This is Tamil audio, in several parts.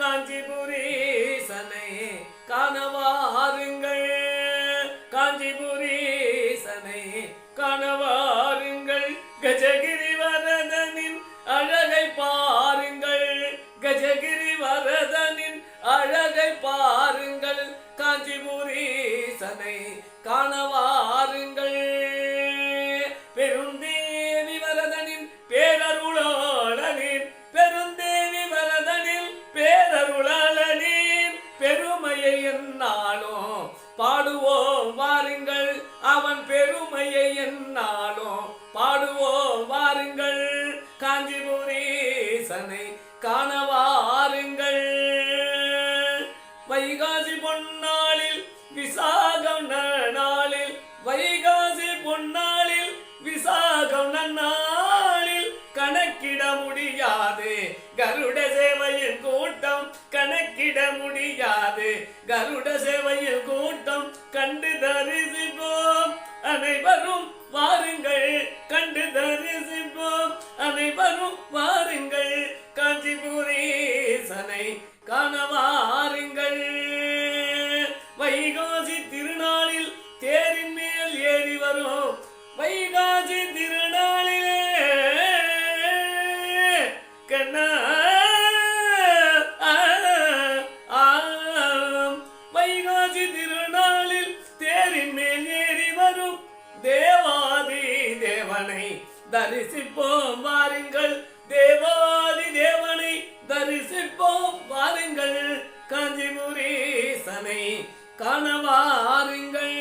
காஞ்சிபுரீசனை காணவாருங்கள் காஞ்சிபுரீசனை வைகாசி பொன்னாளில் விசாகம் நாளில் வைகாசி பொன்னாளில் விசாகம் நன்னாளில் கணக்கிட முடியாது. கருட சேவையின் கூட்டம் கணக்கிட முடியாது. கருட சேவையின் கூட்டம் கண்டு தரிசிப்போம். அனைவரும் வாருங்கள் கண்டு தரிசிப்போம். அனைவரும் காஞ்சிபுரீசனை கனவாருங்கள்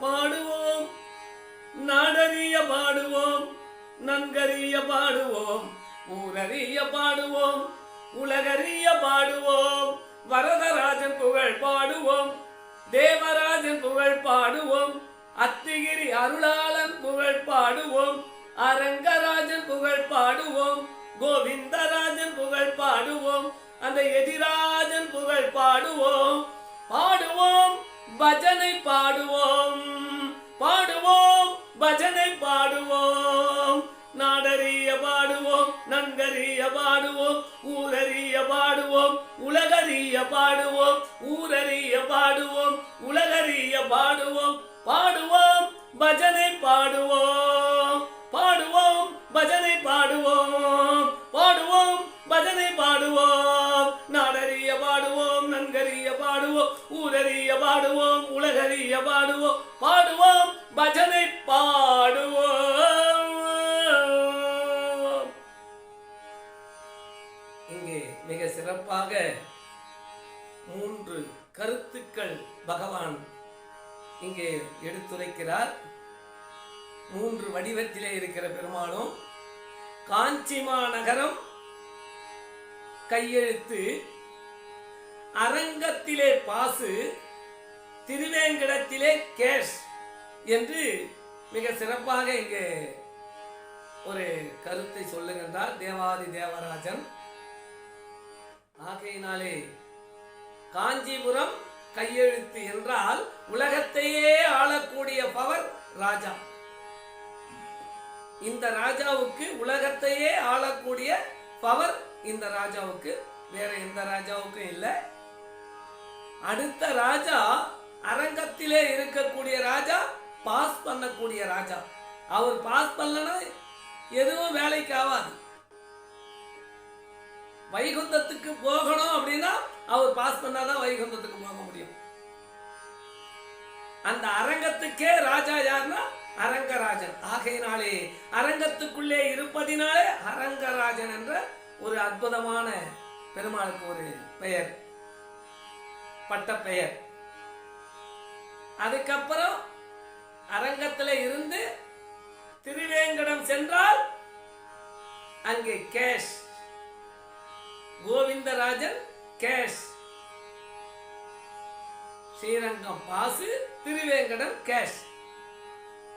பாடுவோம் நாடறிய பாடுவோம் நன்கறிய பாடுவோம் ஊரறிய பாடுவோம் உலகறிய பாடுவோம் வரதராஜன் புகழ் பாடுவோம் தேவராஜன் புகழ் பாடுவோம் அத்திகிரி அருளாளன் புகழ் பாடுவோம் அரங்கராஜன் புகழ் பாடுவோம் கோவிந்தராஜன் புகழ் பாடுவோம் அந்த எதிராஜன் புகழ் பாடுவோம். பாடுவோம் பஜனை பாடுவோம். பாடுவோம் பஜனை பாடுவோம். நாடறிய பாடுவோம் நன்கறிய பாடுவோம். எடுத்துரைக்கிறார் மூன்று வடிவத்திலே இருக்கிற பெருமாளும் காஞ்சி மாநகரம் கையெழுத்து அரங்கத்திலே பாசு திருவேங்கடத்திலே கேஷ் என்று மிக சிறப்பாக இங்கு ஒரு கருத்தை சொல்லுகின்றார் தேவாதி தேவராஜன். ஆகையினாலே காஞ்சிபுரம் கையெழுத்து என்றால் உலகத்தையே ஆளக்கூடிய பவர் ராஜா. இந்த ராஜாவுக்கு உலகத்தையே ஆளக்கூடிய பவர் இந்த ராஜாவுக்கு வேற எந்த ராஜாவுக்கும் இல்லை. அடுத்த ராஜா அரங்கத்திலே இருக்கக்கூடிய ராஜா பாஸ் பண்ணக்கூடிய ராஜா. அவர் பாஸ் பண்ணனா எதுவும் வேலைக்கு ஆகாது. வைகுந்தத்துக்கு போகணும் அப்படின்னா அவர் பாஸ் பண்ணாதான் வைகுந்தத்துக்கு போக முடியும். அந்த அரங்கத்துக்கே ராஜா யாருன்னா அரங்கராஜன். ஆகையினாலே அரங்கத்துக்குள்ளே இருப்பதினாலே அரங்கராஜன் என்ற ஒரு அற்புதமான பெருமாளுக்கு ஒரு பெயர். பட்ட பெயர். அதுக்கப்புறம் அரங்கத்துல இருந்து திருவேங்கடம் சென்றால் அங்கே கேஷ். கோவிந்தராஜன் கேஷ் ஸ்ரீரங்கம் பாசு திருவேங்கடம் கேஷ்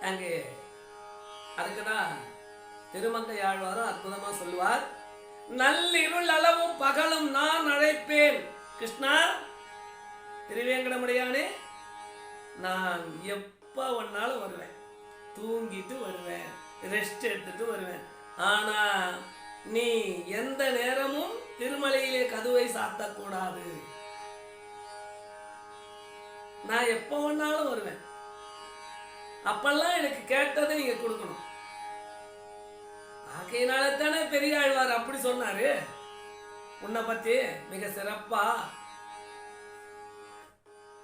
அங்கே அதுக்குதான் திருமங்கை ஆழ்வாரும் அற்புதமா சொல்லுவார். நல்லிருள் அளவும் பகலும் நான் அழைப்பேன். கிருஷ்ணா திருவேங்கடமுடையானே நான் எப்ப ஒன்னாலும் வருவேன். தூங்கிட்டு வருவேன் ரெஸ்ட் எடுத்துட்டு வருவேன். ஆனா நீ எந்த நேரமும் திருமலையிலே கதுவை சாத்தக்கூடாது. நான் எப்போ வேணாலும் வருவேன். அப்பெல்லாம் எனக்கு கேட்டதை நீங்க கொடுக்கணும். ஆகையினால தானே பெரிய ஆழ்வார் அப்படி சொன்னாரு. உன்னை பத்தி மிக சிறப்பா.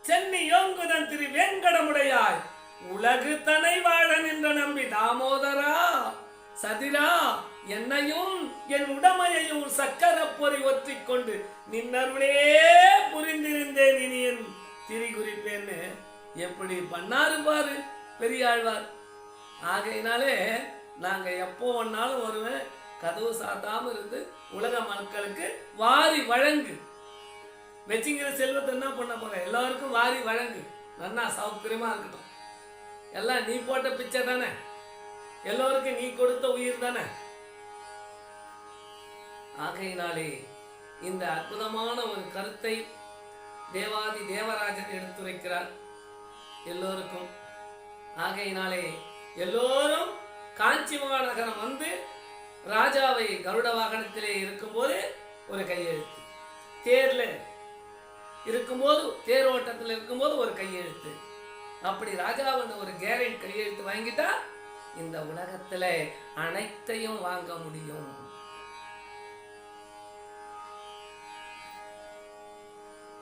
சென்னி யோங்குதன் திரு வேங்கடமுடையாய் உலகு தனை வாழ நின்ற நம்பி தாமோதரா சதிரா என்னையும் என் உடமையையும் சக்கர பொறி ஒற்றி கொண்டு நின்னருளே புரிந்திருந்தேன் இனி என் திரி குறிப்பேன்னு எப்படி பண்ணாரு பாரு பெரியாழ்வார். ஆகையினாலே நாங்க எப்போ வேணாலும் வருவேன் கதவு சாத்தாம இருந்து உலக மக்களுக்கு வாரி வழங்கு. வச்சுங்கிற செல்வத்தை என்ன பண்ண போற? எல்லாருக்கும் வாரி வழங்கு. நன்னா சௌகரியமா இருக்கட்டும். எல்லாம் நீ போட்ட பிச்சை தானே? எல்லோருக்கும் நீ கொடுத்த உயிர் தானே? ஆகையினாலே இந்த அற்புதமான ஒரு கருத்தை தேவாதி தேவராஜன் எடுத்துரைக்கிறார் எல்லோருக்கும். ஆகையினாலே எல்லோரும் காஞ்சி மாநகரம் வந்து ராஜாவை கருட வாகனத்திலே இருக்கும்போது ஒரு கையெழுத்து. தேர்ல இருக்கும்போது தேர் ஓட்டத்தில் இருக்கும்போது ஒரு கையெழுத்து. அப்படி ராஜாவின் ஒரு கேரண்ட் கையெழுத்து வாங்கிட்டா இந்த உலகத்துல அனைத்தையும் வாங்க முடியும்.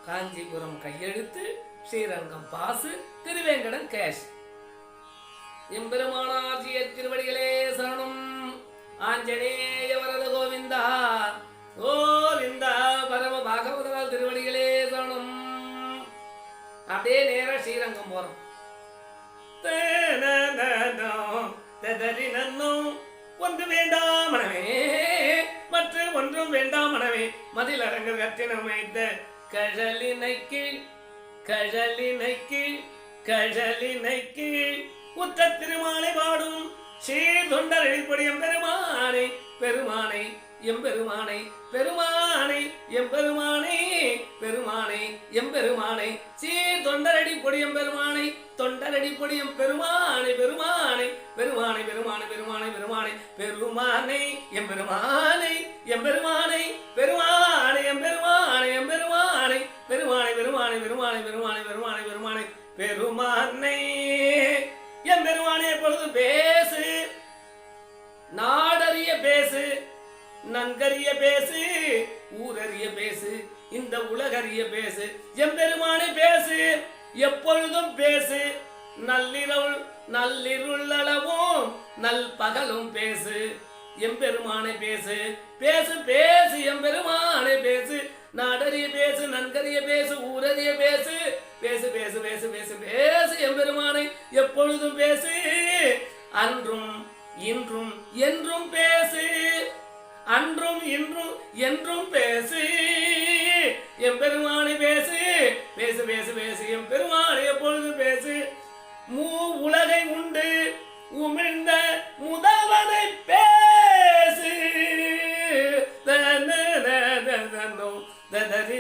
காஞ்சிபுரம் கையெழுத்து ஸ்ரீரங்கம் பாசு திருவேங்கடம் கேஷ் எம்பெருமானார்ஜிய திருவடிகளே சரணம். ஆஞ்சநேய வரத கோவிந்தா கோவிந்தா பரம பாகவதால் திருவடிகளே சரணம். அப்படியே நேர ஸ்ரீரங்கம் போறோம். ததறி நன்னும் ஒன்று வேண்டாம் மனமே மற்ற ஒன்றும் வேண்டாம் மனமே மதிலரங்க கற்றினமைத்த கழலினைக்கு கழலினைக்கு கழலினைக்கு. உற்ற திருமாலை பாடும் சீர் தொண்டர் எழுப்படி எம்பெருமானை பெருமானை எம்பெருமானை பெருமானை எம்பெருமானை பெருமானை எம்பெருமானை. சீர் தொண்டரடி பொடியம் பெருமானை தொண்டரடி பொடியம் பெருமானை பெருமானை பெருமானை பெருமானை பெருமானை பெருமானை பெருமானை எம்பெருமானை எம்பெருமானை பெருமானை பெருமானை பெருமானை பெருமானை பெருமானை பெருமானை. என் பெருமானை எப்பொழுது பேசு. நாடறிய பேசு நன்கறிய பேசு ஊரறிய பேசு இந்த உலகறிய பேசு. என் பெருமானை பேசு எப்பொழுதும் பேசு. நள்ளிரவுள் நள்ளிருளவும் நல் பகலும் பேசு. எம்பெருமானை பேசு பேசு பேசு எம்பெருமானை பேசு. நாடறிய பேசு நன்கறிய பேசு ஊரறிய பேசு. பேசு பேசு பேசு பேசு பேசு எம்பெருமானை எப்பொழுதும் பேசு. அன்றும் இன்றும் என்றும் பேசு. அன்றும் இன்றும் என்றும் பேசு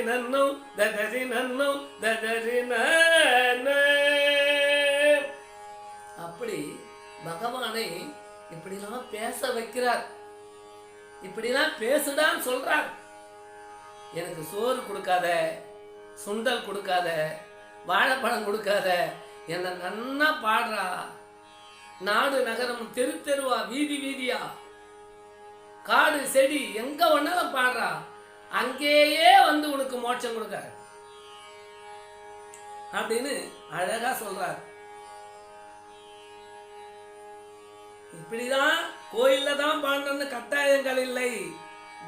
நன்னோ ததரி நன்னோ ததரி அப்படி பகவானை இப்படிலாம் பேச வைக்கிறார். இப்படிலாம் பேசுடான்னு சொல்றார். எனக்கு சோறு கொடுக்காத சுண்டல் கொடுக்காத வாழைப்பழம் கொடுக்காத என்ன நன்னா பாடுறா. நாடு நகரம் தெரு தெருவா வீதி வீதியா. காடு செடி எங்க வேணாலும் பாடுறா. அங்கேயே வந்து உனக்கு மோட்சம் கொடுக்காரு. அப்படின்னு அழகா சொல்றார். இப்படிதான் கோயில்ல தான் பாடணும்னு கட்டாயங்கள் இல்லை.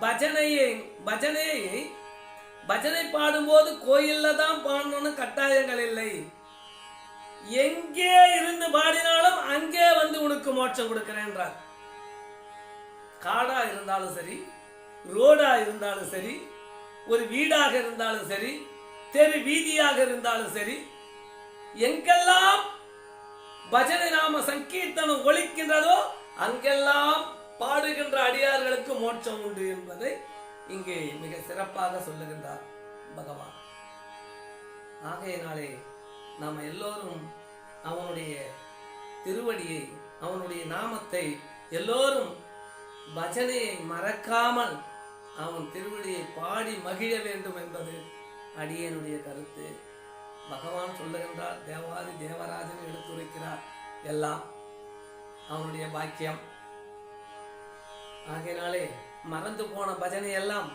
பஜனையை பஜனையை பஜனை பாடும்போது கோயில்ல தான் பாடணும்னு கட்டாயங்கள் இல்லை. எங்கே இருந்து பாடினாலும் அங்கே வந்து உனக்கு மோட்சம் கொடுக்கிறேன்றார். காடா இருந்தாலும் சரி ரோடா இருந்தாலும் சரி ஒரு வீடாக இருந்தாலும் சரி தெரு வீதியாக இருந்தாலும் சரி எங்கெல்லாம் பஜனை நாம சங்கீர்த்தனம் ஒழிக்கின்றதோ அங்கெல்லாம் பாடுகின்ற அடியார்களுக்கு மோட்சம் உண்டு என்பதை இங்கே மிக சிறப்பாக சொல்லுகின்றார் பகவான். ஆகையினாலே நாம் எல்லோரும் அவனுடைய திருவடியை அவனுடைய நாமத்தை எல்லோரும் பஜனையை மறக்காமல் அவன் திருவிழியை பாடி மகிழ வேண்டும் என்பது அடியனுடைய கருத்து. பகவான் சொல்லுகின்றார் தேவாதி தேவராஜன் எடுத்துரைக்கிறார் எல்லாம் அவனுடைய பாக்கியம். ஆகையினாலே மறந்து போன பஜனை எல்லாம்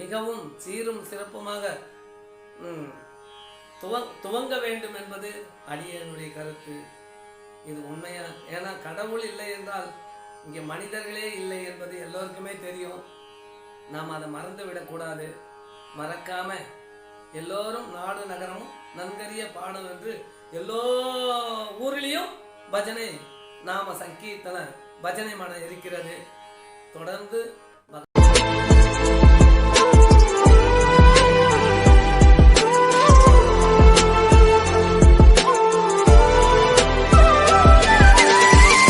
மிகவும் சீரும் சிறப்புமாக துவங் துவங்க வேண்டும் என்பது அடியனுடைய கருத்து. இது உண்மையா? ஏன்னா கடவுள் இல்லை என்றால் இங்கே மனிதர்களே இல்லை என்பது எல்லோருக்குமே தெரியும். நாம் அதை மறந்து விடக்கூடாது மறக்காம எல்லோரும் நாடு நகரமும் நன்கறிய பாடம் என்று எல்லோ ஊரிலையும் பஜனை நாம சங்கீர்த்தன பஜனை மனம் இருக்கிறது. தொடர்ந்து